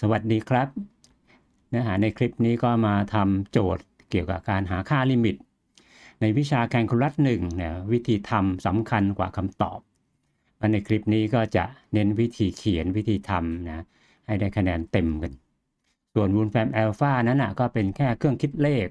สวัสดีครับ เนื้อหาในคลิปนี้ก็มาทำโจทย์เกี่ยวกับการหาค่าลิมิต ในวิชาแคลคูลัสหนึ่งเนี่ยวิธีทำสำคัญกว่าคำตอบและในคลิปนี้ก็จะเน้นวิธีเขียนวิธีทำนะให้ได้คะแนนเต็มกัน ส่วนวูลแฟมอัลฟานั้นนะก็เป็นแค่เครื่องคิดเลข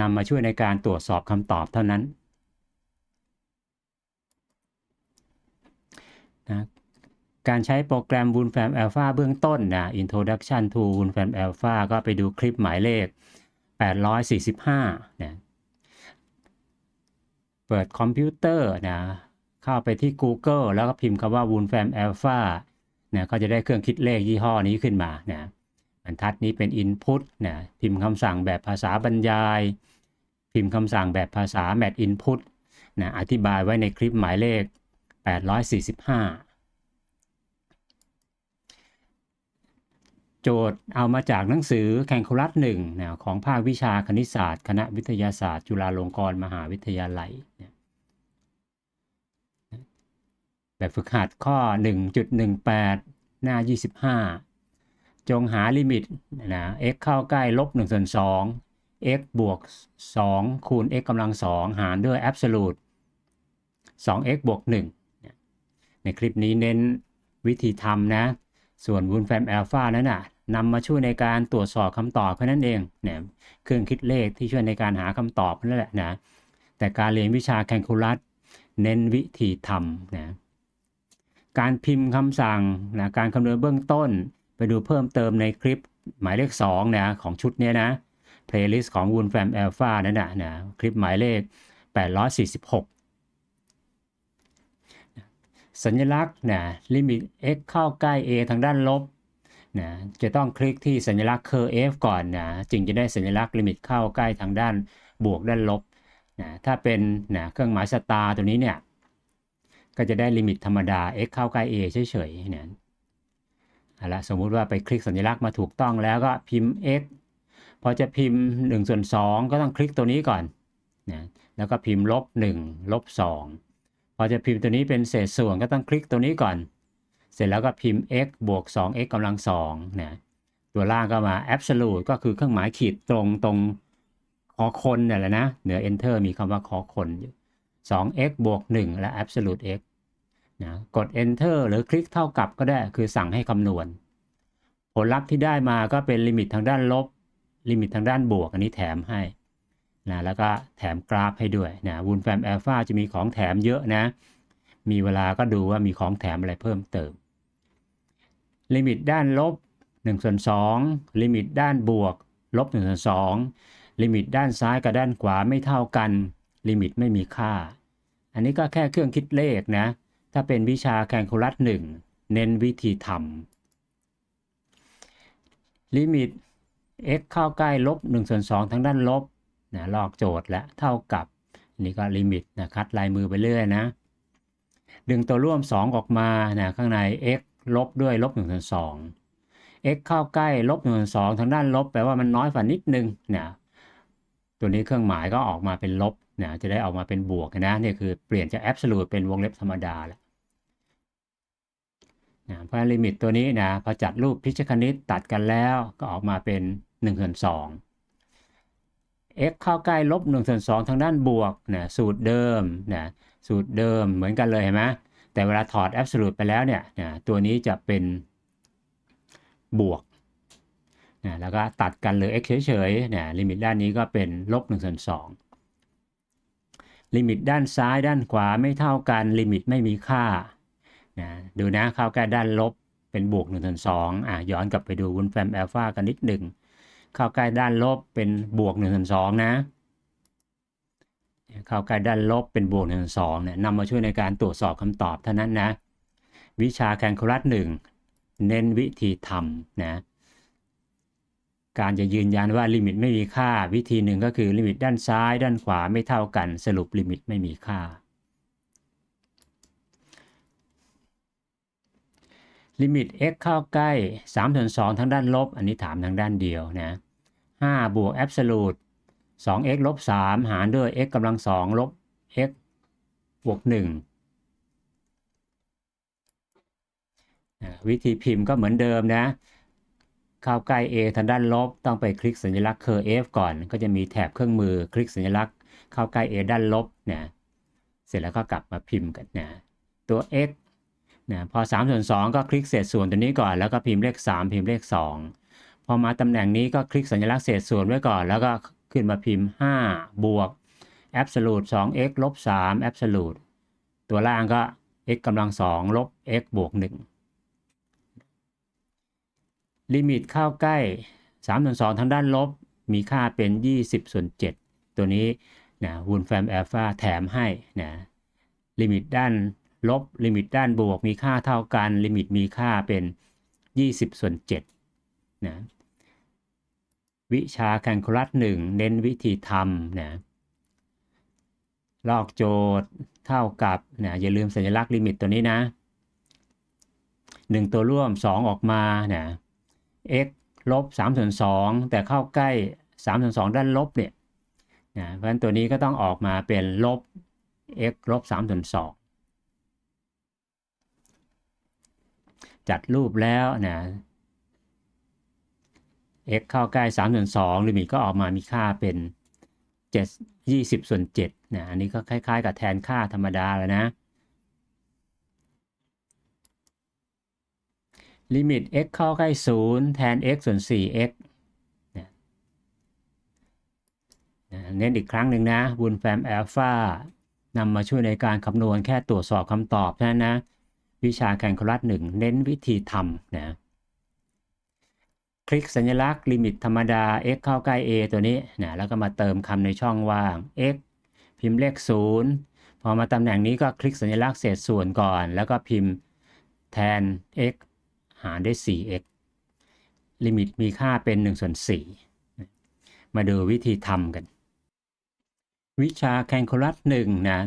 นำมาช่วยในการตรวจสอบคำตอบเท่านั้นนะ การใช้โปรแกรม Wolfram Alpha เบื้องต้นนะ Introduction to Wolfram Alpha ก็ไปดูคลิปหมายเลข 845นะเปิดคอมพิวเตอร์นะเข้าไปที่ Google แล้วก็พิมพ์คำว่า Wolfram Alpha นะก็จะได้เครื่องคิดเลขยี่ห้อนี้ขึ้นมานะบรรทัดนี้เป็น Input นะพิมพ์คำสั่งแบบภาษาบรรยาย พิมพ์คำสั่งแบบภาษา Mat Input นะอธิบายไว้ในคลิปหมายเลข 845 โจทย์เอามาจากหนังสือแคลคูลัสหนึ่งนะของภาควิชาคณิตศาสตร์ คณะวิทยาศาสตร์ จุฬาลงกรณ์มหาวิทยาลัยนะแบบฝึกหัดข้อ 1.18 หน้า 25 จงหาลิมิตนะ x เข้าใกล้ลบ1ส่วน2 x บวก 2 คูณ x กำลัง 2 หารด้วย absolute 2x บวก1 ในคลิปนี้เน้นวิธีทำนะ ส่วน Wolfram Alpha นั้นน่ะ นำมาช่วยในการตรวจสอบคำตอบแค่นั้นเองเนี่ยเครื่องคิดเลขที่ช่วยในการหาคำตอบนั่นแหละนะแต่การเรียนวิชาแคลคูลัสเน้นวิธีทำนะการพิมพ์คำสั่งนะการคำนวณเบื้องต้น ไปดูเพิ่มเติมในคลิปหมายเลข2นะของชุดนี้นะ playlist ของ Wolfram Alpha นั่นนะนะคลิปหมายเลข 846สัญลักษณ์นะลิมิต x เข้าใกล้ a ทางด้านลบ นะจะต้องคลิกที่สัญลักษณ์ curve f ก่อนนะจึงจะได้สัญลักษณ์ลิมิตเข้าใกล้ทางด้านบวกด้านลบนะถ้าเป็นนะเครื่องหมายสตาร์ตัวนี้เนี่ยก็จะได้ลิมิตธรรมดา x เข้าใกล้ a เฉยๆนะเอาละสมมุติว่าไปคลิกสัญลักษณ์มาถูกต้องแล้วก็พิมพ์ x พอจะพิมพ์1ส่วน2ก็ต้องคลิกตัวนี้ก่อนนะแล้วก็พิมพ์ลบ1ลบ2พอจะพิมพ์ตัวนี้เป็นเศษส่วนก็ต้องคลิกตัวนี้ก่อน เสร็จแล้วก็พิมพ์ x บวก 2x กำลัง2นะตัวล่างก็มา absolute ก็คือเครื่องหมายขีดตรงตรงคอคนนี่แหละนะ เหนือ enter มีคำว่าคอคนอยู่ 2x บวก 1 และ absolute x นะกด enter หรือคลิกเท่ากับก็ได้คือสั่งให้คำนวณ ผลลัพธ์ที่ได้มาก็เป็นลิมิตทางด้านลบ ลิมิตทางด้านบวก อันนี้แถมให้นะแล้วก็แถมกราฟให้ด้วยนะวูลแฟมแอลฟาจะมีของแถมเยอะนะ มีเวลาก็ดูว่ามีของแถมอะไรเพิ่มเติม ลิมิตด้านลบ1ส่วน2ลิมิตด้านบวก ลบ1ส่วน2ลิมิตด้านซ้ายกับด้านขวาไม่เท่ากัน ลิมิตไม่มีค่า อันนี้ก็แค่เครื่องคิดเลขนะ ถ้าเป็นวิชาแคลคูลัสหนึ่งเน้นวิธีทำลิมิต x เข้าใกล้ลบ1ส่วน2ทางด้านลบนะลอกโจทย์และเท่ากับนี่ก็ลิมิตนะคัดลายมือไปเรื่อยนะ ดึงตัวร่วม 2 ออกมานะข้างใน x ลบด้วยลบ1ส่วน2 x เข้าใกล้ลบ1ส่วน2ทางด้านลบแปลว่ามันน้อยกว่านิดนึงเนะตัวนี้เครื่องหมายก็ออกมาเป็นลบเนะจะได้ออกมาเป็นบวกนะนี่คือเปลี่ยนจาก absolute เป็นวงเล็บธรรมดาแล้วนะเพราะลิมิตตัวนี้นะพอจัดรูปพิชคณิตตัดกันแล้วก็ออกมาเป็น1ส่วน2 x เข้าใกล้ลบ1ส่วน2ทางด้านบวกนะสูตรเดิมนะสูตรเดิมเหมือนกันเลยเห็นไหม แต่เวลาถอด absolute ไปแล้วเนี่ยนะตัวนี้จะเป็นบวกนะแล้วก็ตัดกันเลือ x เฉยๆนะลิมิตด้านนี้ก็เป็นลบ1ส่วน2ลิมิตด้านซ้ายด้านขวาไม่เท่ากัน ลิมิตไม่มีค่านะดูนะเข้าใกล้ด้านลบเป็นบวก1ส่วน2อะย้อนกลับไปดูวุ้นแฟมอัลฟากันนิดหนึ่งเข้าใกล้ด้านลบเป็นบวก1ส่วน2นะ เข้าใกล้ด้านลบเป็นบวก1ส่วน2เนี่ยนำมาช่วยในการตรวจสอบคำตอบเท่านั้นนะ วิชาแคลคูลัสหนึ่งเน้นวิธีทำนะการจะยืนยันว่าลิมิตไม่มีค่าวิธีหนึ่งก็คือลิมิตด้านซ้าย ด้านขวาไม่เท่ากันสรุปลิมิตไม่มีค่า ลิมิต x เข้าใกล้3ส่วน2ทางด้านลบ อันนี้ถามทางด้านเดียวนะ5บวก absolute 2x ลบ3หารด้วย x กำลัง2ลบ x บวก1วิธีพิมพ์ก็เหมือนเดิมนะ เข้าใกล้ A ทางด้านลบ ต้องไปคลิกสัญลักษณ์ curve F ก่อน ก็จะมีแถบเครื่องมือคลิกสัญลักษณ์ เข้าใกล้ A ด้านลบนะเสร็จแล้วก็กลับมาพิมพ์กันนะตัว x นะพอ3ส่วน2ก็คลิกเศษส่วนตัวนี้ก่อน แล้วก็พิมพ์เลข 3 พิมพ์เลข 2 พอมาตำแหน่งนี้ก็คลิกสัญลักษณ์เศษส่วนไว้ก่อน แล้วก็ ขึ้นมาพิมพ์ 5 บวก absolute 2x ลบ 3 absolute ตัวล่างก็ x กำลัง 2 ลบ x บวก 1 ลิมิตเข้าใกล้3ส่วน2ทางด้านลบ มีค่าเป็น 20ส่วน7ตัวนี้นะวูนแฟมแอลฟาแถมให้นะลิมิตด้านลบ ลิมิตด้านบวก มีค่าเท่ากัน ลิมิตมีค่าเป็น 20ส่วน7นะ วิชาแคลคูลัส1เน้นวิธีทำนะลอกโจทย์เท่ากับนะอย่าลืมสัญลักษณ์ลิมิตตัวนี้นะ 1 ตัวร่วม 2 ออกมานะ x ลบ3ส่วน2แต่เข้าใกล้3ส่วน2ด้านลบเนี่ยนะเพราะฉะนั้นตัวนี้ก็ต้องออกมาเป็นลบ x ลบ3ส่วน2จัดรูปแล้วนะ x เข้าใกล้3ส่วน2ลิมิตก็ออกมามีค่าเป็น7 20ส่วน7นะอันนี้ก็คล้าย ๆ กับแทนค่าธรรมดาแล้วนะ ลิมิต x เข้าใกล้ 0 แทน x ส่วน 4x นะเน้นอีกครั้งหนึ่งนะบุญแฟมแอลฟานำมาช่วยในการคำนวณแค่ตรวจสอบคำตอบนั้นะ วิชาแข่งคลัสหนึ่งเน้นวิธีทำนะ คลิกสัญลักษณ์ลิมิตธรรมดา x เข้าใกล้ a ตัวนี้นะแล้วก็มาเติมคำในช่องว่าง x พิมพ์เลข 0 พอมาตำแหน่งนี้ก็คลิกสัญลักษณ์เศษส่วนก่อน แล้วก็พิมพ์แทน x หารด้วย 4x ลิมิตมีค่าเป็น1ส่วน4มาดูวิธีทำกัน วิชาแคลคูลัส1นะ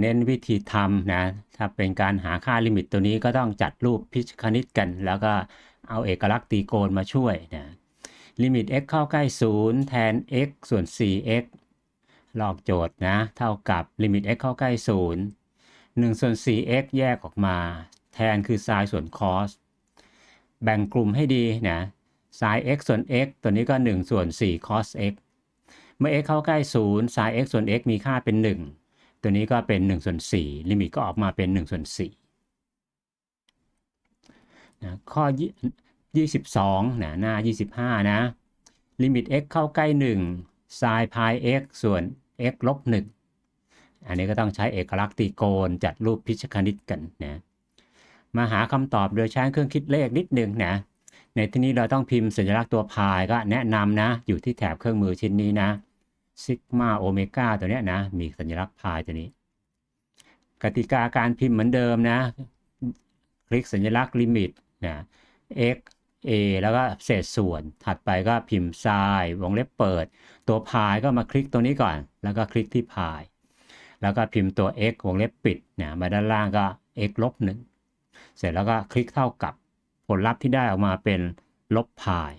เน้นวิธีทำนะ ถ้าเป็นการหาค่าลิมิตตัวนี้ก็ต้องจัดรูปพิชคณิตกัน แล้วก็ เอาเอกลักษณ์ตีโกณมาช่วยนะลิมิต x เข้าใกล้ 0 แทน x ส่วน 4x ลอกโจทย์นะ เท่ากับลิมิต x เข้าใกล้ 0 1 ส่วน 4x แยกออกมา แทนคือ sin ส่วน cos แบ่งกลุ่มให้ดีนะ sin x ส่วน x ตัวนี้ก็ 1 ส่วน 4 cos x เมื่อ x เข้าใกล้ 0 sin x ส่วน x มีค่าเป็น 1 ตัวนี้ก็เป็น 1 ส่วน 4 ลิมิตก็ออกมาเป็น 1 ส่วน 4 นะข้อ 22นะหน้า 25 นะ ลิมิต x เข้าใกล้ 1 sin pi x ส่วน x ลบ 1 อันนี้ก็ต้องใช้เอกลักษณ์ตรีโกณจัดรูปพิชคณิตกันนะมาหาคำตอบโดยใช้เครื่องคิดเลขนิดหนึ่งนะ ในที่นี้เราต้องพิมพ์สัญลักษณ์ตัวพายก็แนะนำนะ อยู่ที่แถบเครื่องมือชิ้นนี้นะซิกมาโอเมก้าตัวนี้นะ มีสัญลักษณ์พายตัวนี้ กติกาการพิมพ์เหมือนเดิมนะ คลิกสัญลักษณ์ลิมิต นะ x a แล้วก็เศษส่วนถัดไปก็พิมพ์ sin วงเล็บเปิด ตัวพายก็มาคลิกตรงนี้ก่อน แล้วก็คลิกที่พาย แล้วก็พิมพ์ตัว x วงเล็บปิดนะมาด้านล่างก็ x ลบหนึ่งเสร็จแล้วก็คลิกเท่ากับผลลัพธ์ที่ได้ออกมาเป็นลบพาย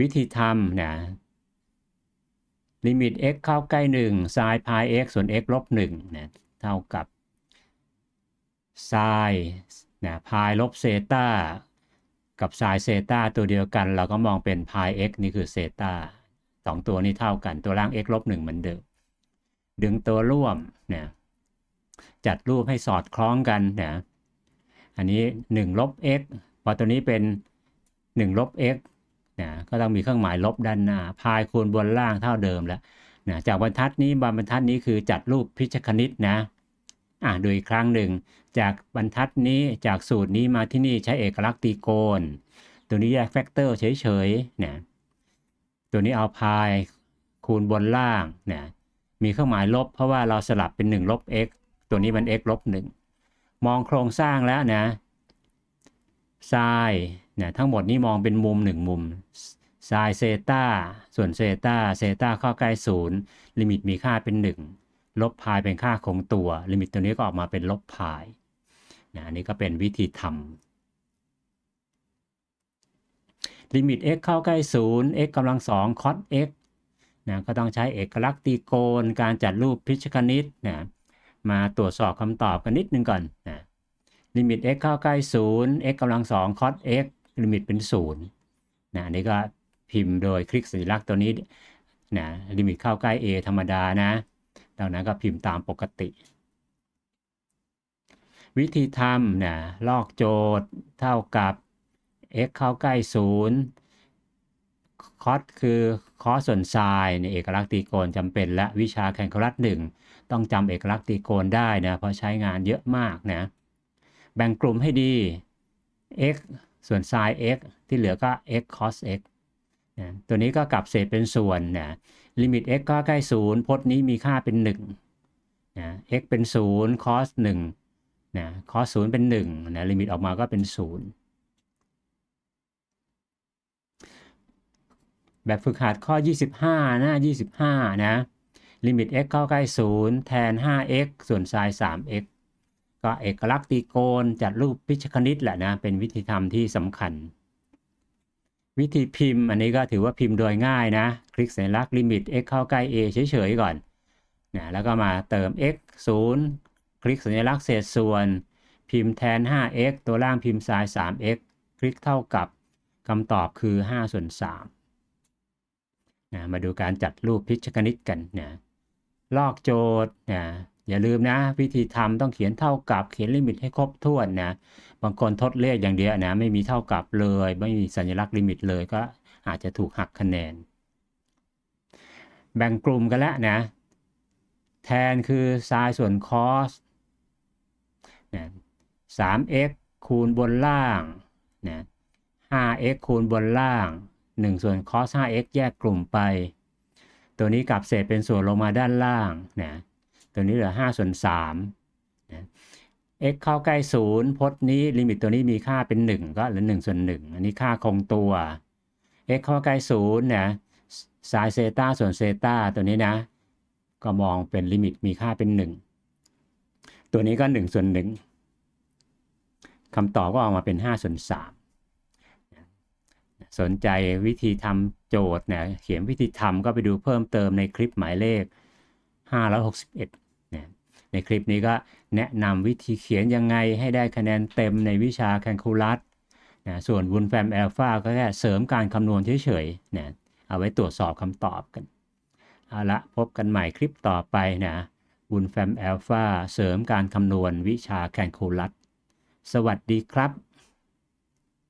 วิธีทำนะลิมิต x เข้าใกล้1 sin pi x ส่วน x ลบ1นะเท่ากับ sin นะพายลบเซตากับ sin เซตาตัวเดียวกัน เราก็มองเป็น pi x นี่คือเซตาสองตัวนี้เท่ากันตัวล่าง x ลบ1เหมือนเดิมดึงตัวร่วมนะจัดรูปให้สอดคล้องกันนะอันนี้1ลบ x พอตัวนี้เป็น1ลบ x นะก็ต้องมีเครื่องหมายลบด้านหน้า พายคูณบนล่างเท่าเดิมแล้วนะจากบรรทัดนี้บรรทัดนี้คือจัดรูปพิชคณิตนะ อ่าดูอีกครั้งหนึ่ง จากบรรทัดนี้จากสูตรนี้มาที่นี่ใช้เอกลักษณ์ตีโกณตัวนี้แยกแฟกเตอร์เฉยๆนะตัวนี้เอาพายคูณบนล่างเนะมีเครื่องหมายลบ เพราะว่าเราสลับเป็น 1 ลบ x ตัวนี้มัน x ลบ1มองโครงสร้างแล้วนะไซน์เนะทั้งหมดนี้มองเป็นมุม 1 มุมไซน์เซตาส่วนเซตาเซตาเข้าใกล้ศูนย์ลิมิตมีค่าเป็น 1 ลบพายเป็นค่าคงตัวลิมิตตัวนี้ก็ออกมาเป็นลบพายนะอันนี้ก็เป็นวิธีทำลิมิต x เข้าใกล้ 0 x กำลัง 2 cos x นะก็ต้องใช้เอกลักษณ์ตีโกณการจัดรูปพิชคณิตนะมาตรวจสอบคำตอบกันนิดนึงก่อนนะลิมิต x เข้าใกล้ 0 x กำลัง 2 cos x ลิมิตเป็น 0 นะอันนี้ก็พิมพ์โดยคลิกสัญลักษณ์ตัวนี้นะลิมิตเข้าใกล้ a ธรรมดานะ ดังนั้นก็พิมพ์ตามปกติ วิธีทำเนะลอกโจทย์เท่ากับ x เข้าใกล้0คอสคือคอสส่วนไซน์ในเอกลักษณ์ตรีโกณจำเป็นและวิชาแข่งคลัสหนึ่งต้องจำเอกลักษณ์ตรีโกณได้นะเพราะใช้งานเยอะมากนะแบ่งกลุ่มให้ดี x ส่วน sin x ที่เหลือก็ x cos x นะตัวนี้ก็กลับเศษเป็นส่วนนะ ลิมิต x ก็ใกล้ 0 พจน์นี้มีค่าเป็น 1 นะ x เป็น 0 cos 1 นะ cos 0 เป็น 1 นะ ลิมิตออกมาก็เป็น 0 แบบฝึกหัดข้อ 25 หน้า 25 นะ ลิมิต x เข้าใกล้ 0 แทน 5x ส่วน sin 3x ก็เอกลักษณ์ตีโกณจัดรูปพิชคณิตแหละนะ เป็นวิธีทำที่สำคัญ วิธีพิมพ์อันนี้ก็ถือว่าพิมพ์โดยง่ายนะ คลิกสัญลักษณ์ลิมิต x เข้าใกล้ a เฉยๆก่อนนะแล้วก็มาเติม x 0คลิกสัญลักษณ์เศษส่วน พิมพ์แทน 5x ตัวล่างพิมพ์ sin 3x คลิกเท่ากับคำตอบคือ5ส่วน3นะมาดูการจัดรูปพิชคณิตกันนะลอกโจทย์นะ อย่าลืมนะ วิธีทำต้องเขียนเท่ากับเขียนลิมิตให้ครบถ้วนนะ บางคนทดเลขอย่างเดียวนะ ไม่มีเท่ากับเลย ไม่มีสัญลักษณ์ลิมิตเลยก็อาจจะถูกหักคะแนน แบ่งกลุ่มกันแล้วนะ แทนคือไซน์ส่วนคอสนะ 3x คูณบนล่างนะ 5x คูณบนล่าง 1 ส่วน cos 5x แยกกลุ่มไป ตัวนี้กลับเศษเป็นส่วนลงมาด้านล่างนะ ตัวนี้เหลือ5ส่วน3นะ x เข้าใกล้ 0 พจน์นี้ลิมิตตัวนี้มีค่าเป็น 1 ก็เหลือ1ส่วน1 อันนี้ค่าคงตัว x เข้าใกล้ 0นะไซน์เซตาส่วนเซตาตัวนี้นะ ก็มองเป็นลิมิตมีค่าเป็น 1 ตัวนี้ก็ 1 ส่วน 1คำตอบก็ออกมาเป็น5ส่วน3สนใจวิธีทำโจทย์เนี่ยเขียนวิธีทำก็ไปดูเพิ่มเติมในคลิปหมายเลข561 ในคลิปนี้ก็แนะนำวิธีเขียนยังไงให้ได้คะแนนเต็มในวิชาแคลคูลัสนะส่วนวุนแฟมแอลฟาก็แค่เสริมการคำนวณเฉยๆนะเอาไว้ตรวจสอบคำตอบกันเอาละพบกันใหม่คลิปต่อไปนะวุนแฟมแอลฟาเสริมการคำนวณวิชาแคลคูลัสสวัสดีครับ